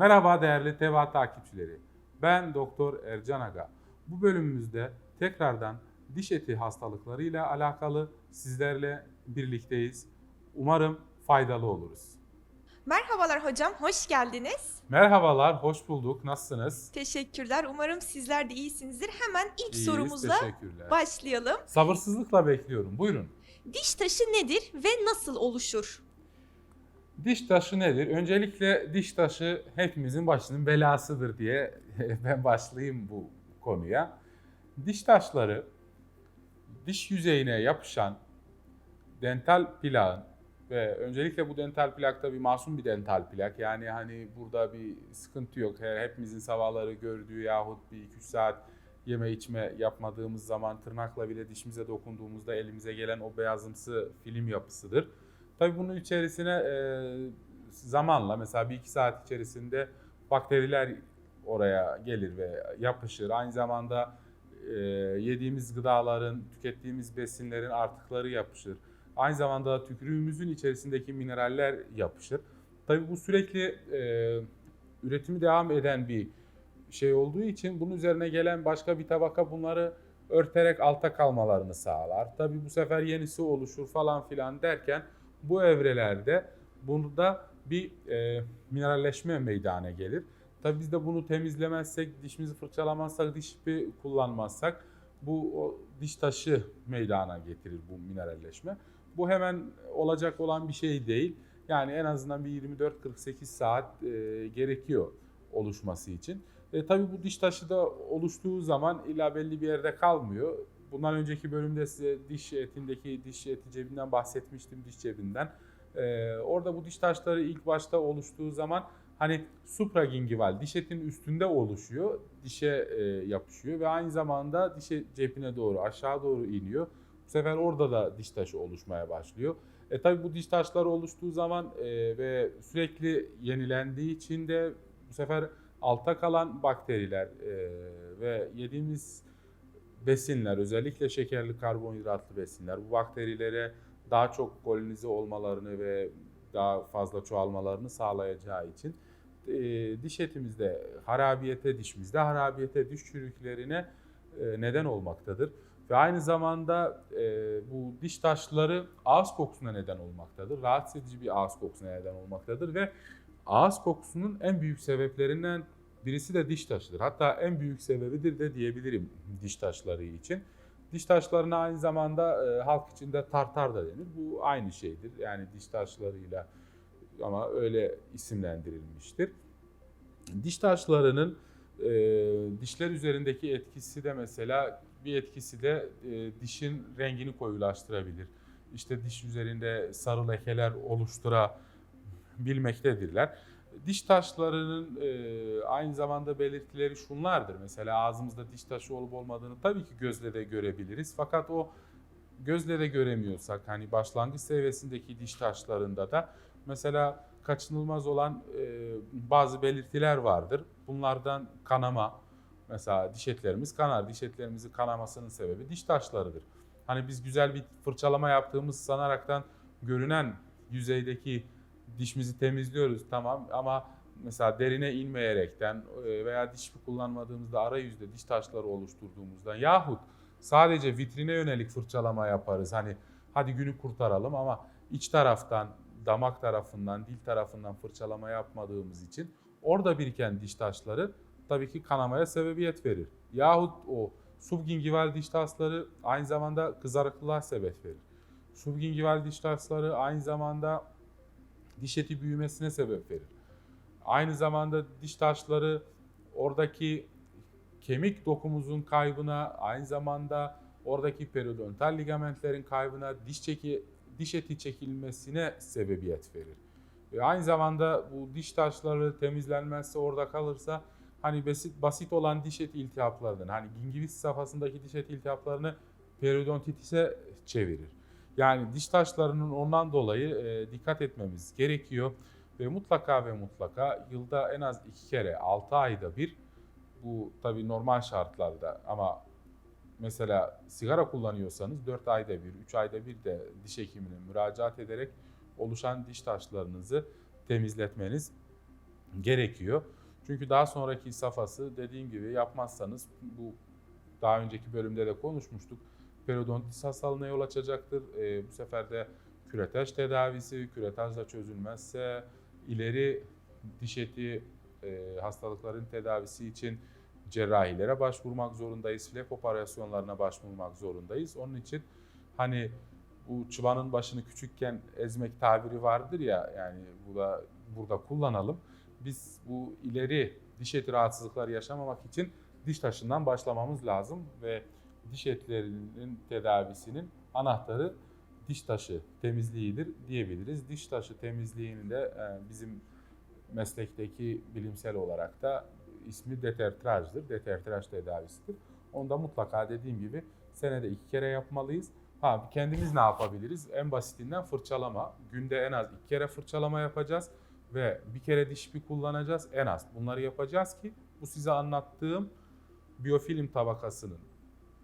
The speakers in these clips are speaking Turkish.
Merhaba değerli TEVA takipçileri. Ben Doktor Ercan Aga. Bu bölümümüzde tekrardan diş eti hastalıklarıyla alakalı sizlerle birlikteyiz. Umarım faydalı oluruz. Merhabalar hocam, hoş geldiniz. Merhabalar, hoş bulduk. Nasılsınız? Teşekkürler. Umarım sizler de iyisinizdir. Hemen ilk İyiyiz, sorumuzla teşekkürler. başlayalım. Sabırsızlıkla bekliyorum. Buyurun. Diş taşı nedir ve nasıl oluşur? Diş taşı nedir? Öncelikle diş taşı hepimizin başının belasıdır diye ben başlayayım bu konuya. Diş taşları diş yüzeyine yapışan dental plağın ve öncelikle bu dental plak tabii masum bir dental plak. Yani hani burada bir sıkıntı yok. Hepimizin sabahları gördüğü yahut bir 2-3 saat yeme içme yapmadığımız zaman tırnakla bile dişimize dokunduğumuzda elimize gelen o beyazımsı film yapısıdır. Tabii bunun içerisine e, zamanla mesela bir iki saat içerisinde bakteriler oraya gelir ve yapışır. Aynı zamanda e, yediğimiz gıdaların, tükettiğimiz besinlerin artıkları yapışır. Aynı zamanda tükürüğümüzün içerisindeki mineraller yapışır. Tabii bu sürekli e, üretimi devam eden bir şey olduğu için bunun üzerine gelen başka bir tabaka bunları örterek alta kalmalarını sağlar. Tabii bu sefer yenisi oluşur falan filan derken bu evrelerde burada bir e, mineralleşme meydana gelir. Tabii biz de bunu temizlemezsek, dişimizi fırçalamazsak, diş ipi kullanmazsak bu o diş taşı meydana getirir bu mineralleşme. Bu hemen olacak olan bir şey değil. Yani en azından bir 24-48 saat e, gerekiyor oluşması için. E, tabii bu diş taşı da oluştuğu zaman illa belli bir yerde kalmıyor. Bundan önceki bölümde size diş etindeki diş eti cebinden bahsetmiştim, diş cebinden. E, orada bu diş taşları ilk başta oluştuğu zaman hani supragingival diş etin üstünde oluşuyor, dişe e, yapışıyor ve aynı zamanda dişe cebine doğru aşağı doğru iniyor. Bu sefer orada da diş taşı oluşmaya başlıyor. E tabi bu diş taşları oluştuğu zaman e, ve sürekli yenilendiği için de bu sefer alta kalan bakteriler e, ve yediğimiz besinler özellikle şekerli karbonhidratlı besinler bu bakterilere daha çok kolonize olmalarını ve daha fazla çoğalmalarını sağlayacağı için e, diş etimizde harabiyete dişimizde harabiyete diş çürüklerine e, neden olmaktadır. Ve aynı zamanda e, bu diş taşları ağız kokusuna neden olmaktadır. Rahatsız edici bir ağız kokusuna neden olmaktadır ve ağız kokusunun en büyük sebeplerinden birisi de diş taşıdır. Hatta en büyük sebebidir de diyebilirim diş taşları için. Diş taşlarına aynı zamanda e, halk içinde tartar da denir. Bu aynı şeydir. Yani diş taşlarıyla ama öyle isimlendirilmiştir. Diş taşlarının e, dişler üzerindeki etkisi de mesela bir etkisi de e, dişin rengini koyulaştırabilir. İşte diş üzerinde sarı lekeler oluşturabilmektedirler. Diş taşlarının e, aynı zamanda belirtileri şunlardır. Mesela ağzımızda diş taşı olup olmadığını tabii ki gözle de görebiliriz. Fakat o gözle de göremiyorsak hani başlangıç seviyesindeki diş taşlarında da mesela kaçınılmaz olan e, bazı belirtiler vardır. Bunlardan kanama, mesela diş etlerimiz kanar. Diş etlerimizin kanamasının sebebi diş taşlarıdır. Hani biz güzel bir fırçalama yaptığımız sanaraktan görünen yüzeydeki dişimizi temizliyoruz tamam ama mesela derine inmeyerekten e, veya diş kullanmadığımızda arayüzde diş taşları oluşturduğumuzda yahut sadece vitrine yönelik fırçalama yaparız. Hani hadi günü kurtaralım ama iç taraftan, damak tarafından, dil tarafından fırçalama yapmadığımız için orada biriken diş taşları tabii ki kanamaya sebebiyet verir. Yahut o subgingival diş taşları aynı zamanda kızarıklığa sebep verir. Subgingival diş taşları aynı zamanda diş eti büyümesine sebep verir. Aynı zamanda diş taşları oradaki kemik dokumuzun kaybına, aynı zamanda oradaki periodontal ligamentlerin kaybına, diş çeki diş eti çekilmesine sebebiyet verir. Ve aynı zamanda bu diş taşları temizlenmezse orada kalırsa hani basit basit olan diş eti iltihaplarından hani gingivitis safhasındaki diş eti iltihaplarını periodontitise çevirir. Yani diş taşlarının ondan dolayı e, dikkat etmemiz gerekiyor ve mutlaka ve mutlaka yılda en az iki kere 6 ayda bir bu tabii normal şartlarda ama mesela sigara kullanıyorsanız 4 ayda bir, 3 ayda bir de diş hekimine müracaat ederek oluşan diş taşlarınızı temizletmeniz gerekiyor. Çünkü daha sonraki safhası dediğim gibi yapmazsanız bu daha önceki bölümde de konuşmuştuk. Periodontitis hastalığına yol açacaktır. Ee, bu sefer de küretaj tedavisi, küretaj da çözülmezse ileri diş eti e, hastalıkların tedavisi için cerrahilere başvurmak zorundayız. Flap operasyonlarına başvurmak zorundayız. Onun için hani bu çıbanın başını küçükken ezmek tabiri vardır ya yani bu da burada kullanalım. Biz bu ileri diş eti rahatsızlıkları yaşamamak için diş taşından başlamamız lazım ve diş etlerinin tedavisinin anahtarı diş taşı temizliğidir diyebiliriz. Diş taşı temizliğinin de e, bizim meslekteki bilimsel olarak da ismi detertrajdır. Detertraj tedavisidir. Onda mutlaka dediğim gibi senede iki kere yapmalıyız. Ha kendimiz ne yapabiliriz? En basitinden fırçalama. Günde en az iki kere fırçalama yapacağız ve bir kere diş ipi kullanacağız en az. Bunları yapacağız ki bu size anlattığım biyofilm tabakasının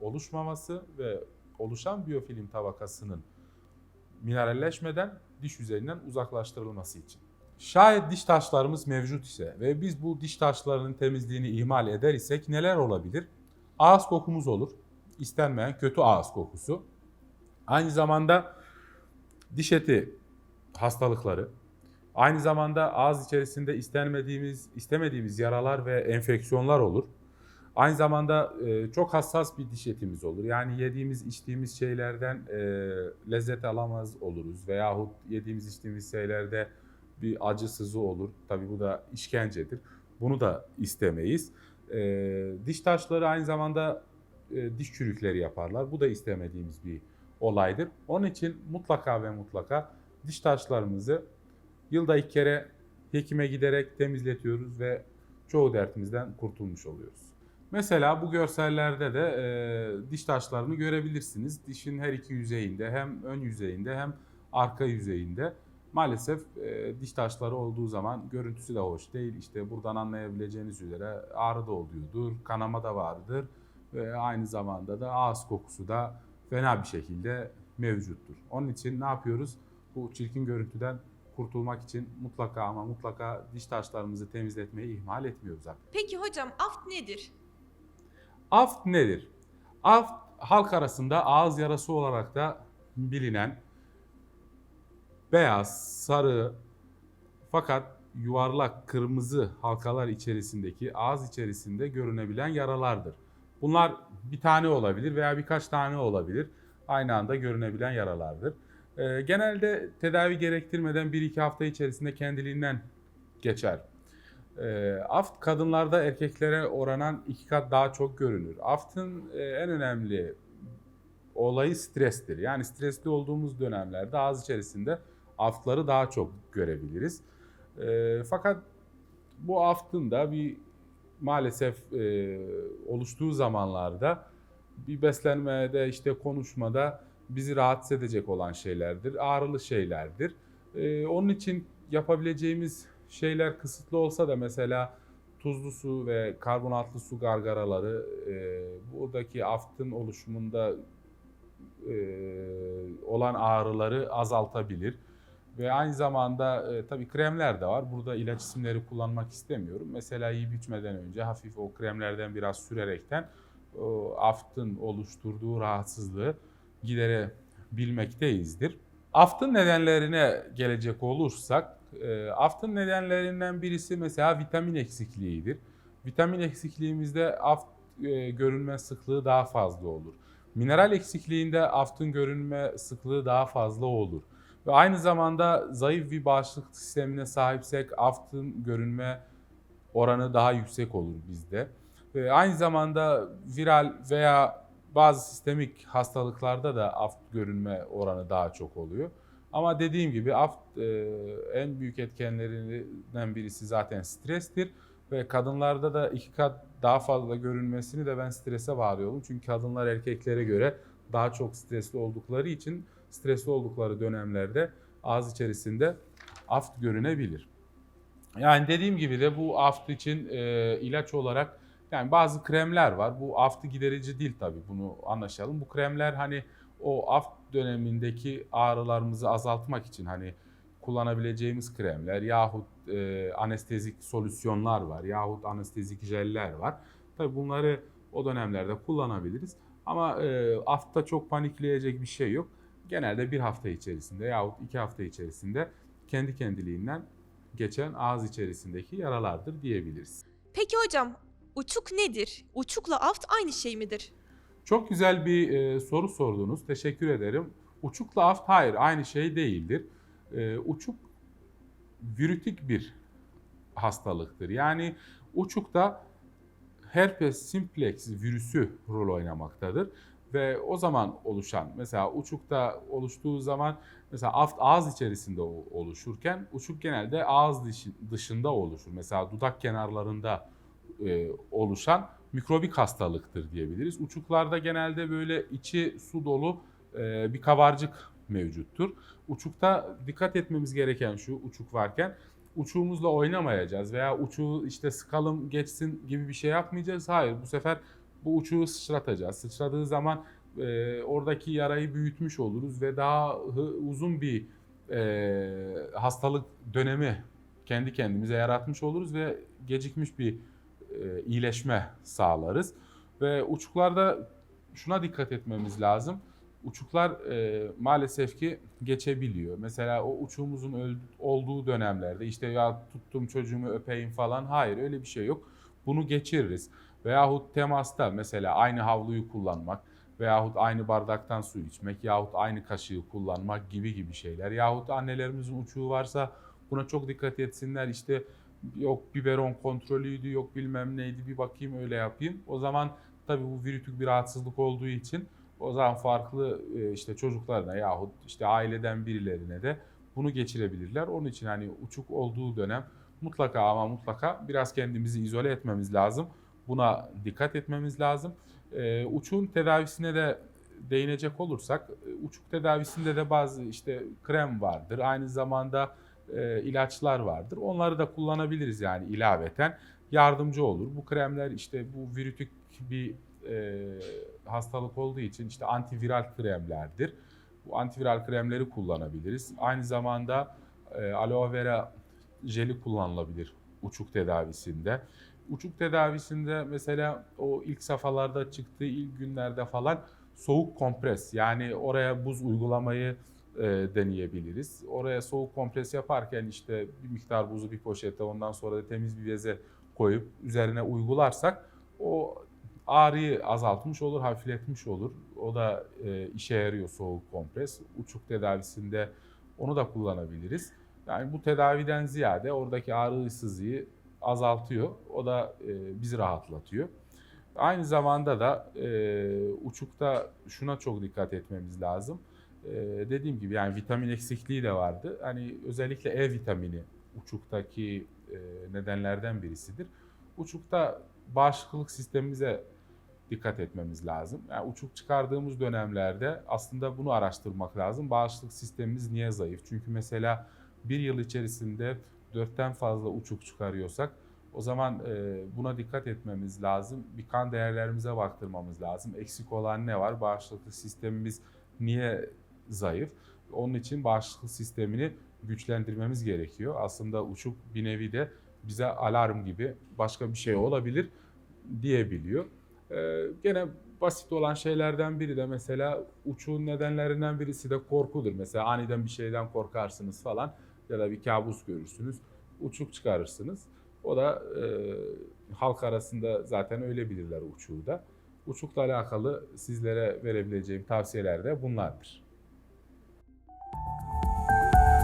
oluşmaması ve oluşan biyofilm tabakasının mineralleşmeden diş yüzeyinden uzaklaştırılması için. Şayet diş taşlarımız mevcut ise ve biz bu diş taşlarının temizliğini ihmal eder isek neler olabilir? Ağız kokumuz olur. İstenmeyen kötü ağız kokusu. Aynı zamanda diş eti hastalıkları, aynı zamanda ağız içerisinde istenmediğimiz, istemediğimiz yaralar ve enfeksiyonlar olur. Aynı zamanda e, çok hassas bir diş etimiz olur. Yani yediğimiz, içtiğimiz şeylerden e, lezzet alamaz oluruz. Veyahut yediğimiz, içtiğimiz şeylerde bir acı sızı olur. Tabii bu da işkencedir. Bunu da istemeyiz. E, diş taşları aynı zamanda e, diş çürükleri yaparlar. Bu da istemediğimiz bir olaydır. Onun için mutlaka ve mutlaka diş taşlarımızı yılda iki kere hekime giderek temizletiyoruz ve çoğu dertimizden kurtulmuş oluyoruz. Mesela bu görsellerde de e, diş taşlarını görebilirsiniz. Dişin her iki yüzeyinde hem ön yüzeyinde hem arka yüzeyinde maalesef e, diş taşları olduğu zaman görüntüsü de hoş değil. İşte buradan anlayabileceğiniz üzere ağrı da oluyordur, kanama da vardır ve aynı zamanda da ağız kokusu da fena bir şekilde mevcuttur. Onun için ne yapıyoruz? Bu çirkin görüntüden kurtulmak için mutlaka ama mutlaka diş taşlarımızı temizletmeyi ihmal etmiyoruz artık. Peki hocam aft nedir? Aft nedir? Aft halk arasında ağız yarası olarak da bilinen beyaz, sarı fakat yuvarlak kırmızı halkalar içerisindeki ağız içerisinde görünebilen yaralardır. Bunlar bir tane olabilir veya birkaç tane olabilir. Aynı anda görünebilen yaralardır. Ee, genelde tedavi gerektirmeden 1-2 hafta içerisinde kendiliğinden geçer. E, aft kadınlarda erkeklere oranan iki kat daha çok görünür. Aftın e, en önemli olayı strestir. Yani stresli olduğumuz dönemlerde ağız içerisinde aftları daha çok görebiliriz. E, fakat bu aftın da bir maalesef e, oluştuğu zamanlarda bir beslenmede işte konuşmada bizi rahatsız edecek olan şeylerdir. Ağrılı şeylerdir. E, onun için yapabileceğimiz şeyler kısıtlı olsa da mesela tuzlu su ve karbonatlı su gargaraları e, buradaki aftın oluşumunda e, olan ağrıları azaltabilir. Ve aynı zamanda e, tabii kremler de var. Burada ilaç isimleri kullanmak istemiyorum. Mesela yiyip içmeden önce hafif o kremlerden biraz sürerekten o aftın oluşturduğu rahatsızlığı giderebilmekteyizdir. Aftın nedenlerine gelecek olursak, e, aftın nedenlerinden birisi mesela vitamin eksikliğidir. Vitamin eksikliğimizde aft e, görünme sıklığı daha fazla olur. Mineral eksikliğinde aftın görünme sıklığı daha fazla olur. Ve aynı zamanda zayıf bir bağışıklık sistemine sahipsek aftın görünme oranı daha yüksek olur bizde. Ve aynı zamanda viral veya bazı sistemik hastalıklarda da aft görünme oranı daha çok oluyor. Ama dediğim gibi aft e, en büyük etkenlerinden birisi zaten strestir ve kadınlarda da iki kat daha fazla görünmesini de ben strese bağlıyorum. Çünkü kadınlar erkeklere göre daha çok stresli oldukları için stresli oldukları dönemlerde ağız içerisinde aft görünebilir. Yani dediğim gibi de bu aft için e, ilaç olarak yani bazı kremler var. Bu aftı giderici değil tabii bunu anlaşalım. Bu kremler hani o aft dönemindeki ağrılarımızı azaltmak için hani kullanabileceğimiz kremler yahut e, anestezik solüsyonlar var yahut anestezik jeller var. Tabii bunları o dönemlerde kullanabiliriz. Ama e, afta çok panikleyecek bir şey yok. Genelde bir hafta içerisinde yahut iki hafta içerisinde kendi kendiliğinden geçen ağız içerisindeki yaralardır diyebiliriz. Peki hocam, uçuk nedir? Uçukla aft aynı şey midir? Çok güzel bir e, soru sordunuz. Teşekkür ederim. Uçukla aft hayır aynı şey değildir. E, uçuk virütik bir hastalıktır. Yani uçukta herpes simplex virüsü rol oynamaktadır. Ve o zaman oluşan mesela uçukta oluştuğu zaman mesela aft ağız içerisinde oluşurken uçuk genelde ağız dışı- dışında oluşur. Mesela dudak kenarlarında e, oluşan mikrobik hastalıktır diyebiliriz. Uçuklarda genelde böyle içi su dolu e, bir kabarcık mevcuttur. Uçukta dikkat etmemiz gereken şu uçuk varken uçuğumuzla oynamayacağız veya uçuğu işte sıkalım geçsin gibi bir şey yapmayacağız. Hayır bu sefer bu uçuğu sıçratacağız. Sıçradığı zaman e, oradaki yarayı büyütmüş oluruz ve daha uzun bir e, hastalık dönemi kendi kendimize yaratmış oluruz ve gecikmiş bir e, iyileşme sağlarız. Ve uçuklarda şuna dikkat etmemiz lazım. Uçuklar e, maalesef ki geçebiliyor. Mesela o uçuğumuzun öl- olduğu dönemlerde işte ya tuttum çocuğumu öpeyim falan hayır öyle bir şey yok. Bunu geçiririz. Veyahut temasta mesela aynı havluyu kullanmak veyahut aynı bardaktan su içmek yahut aynı kaşığı kullanmak gibi gibi şeyler. Yahut annelerimizin uçuğu varsa buna çok dikkat etsinler. İşte yok biberon kontrolüydü, yok bilmem neydi bir bakayım öyle yapayım. O zaman tabii bu virütük bir rahatsızlık olduğu için o zaman farklı e, işte çocuklarına yahut işte aileden birilerine de bunu geçirebilirler. Onun için hani uçuk olduğu dönem mutlaka ama mutlaka biraz kendimizi izole etmemiz lazım. Buna dikkat etmemiz lazım. E, uçuğun tedavisine de değinecek olursak e, uçuk tedavisinde de bazı işte krem vardır. Aynı zamanda e, ilaçlar vardır. Onları da kullanabiliriz yani ilaveten yardımcı olur. Bu kremler işte bu virütük bir e, hastalık olduğu için işte antiviral kremlerdir. Bu antiviral kremleri kullanabiliriz. Aynı zamanda e, aloe vera jeli kullanılabilir uçuk tedavisinde. Uçuk tedavisinde mesela o ilk safhalarda çıktığı ilk günlerde falan soğuk kompres yani oraya buz uygulamayı e, deneyebiliriz. Oraya soğuk kompres yaparken işte bir miktar buzu bir poşete ondan sonra da temiz bir beze koyup üzerine uygularsak o ağrıyı azaltmış olur, hafifletmiş olur. O da e, işe yarıyor soğuk kompres. Uçuk tedavisinde onu da kullanabiliriz. Yani bu tedaviden ziyade oradaki ağrı sızıyı azaltıyor. O da e, bizi rahatlatıyor. Aynı zamanda da e, uçukta şuna çok dikkat etmemiz lazım. E, dediğim gibi yani vitamin eksikliği de vardı. Hani özellikle E vitamini uçuktaki e, nedenlerden birisidir. Uçukta bağışıklık sistemimize dikkat etmemiz lazım. Yani uçuk çıkardığımız dönemlerde aslında bunu araştırmak lazım. Bağışıklık sistemimiz niye zayıf? Çünkü mesela bir yıl içerisinde dörtten fazla uçuk çıkarıyorsak o zaman e, buna dikkat etmemiz lazım. Bir kan değerlerimize baktırmamız lazım. Eksik olan ne var? Bağışıklık sistemimiz niye zayıf? Onun için bağışıklık sistemini güçlendirmemiz gerekiyor. Aslında uçuk bir nevi de bize alarm gibi başka bir şey olabilir diyebiliyor. Ee, gene basit olan şeylerden biri de mesela uçuğun nedenlerinden birisi de korkudur. Mesela aniden bir şeyden korkarsınız falan ya da bir kabus görürsünüz. Uçuk çıkarırsınız. O da e, halk arasında zaten öyle bilirler uçuğu da. Uçukla alakalı sizlere verebileceğim tavsiyeler de bunlardır.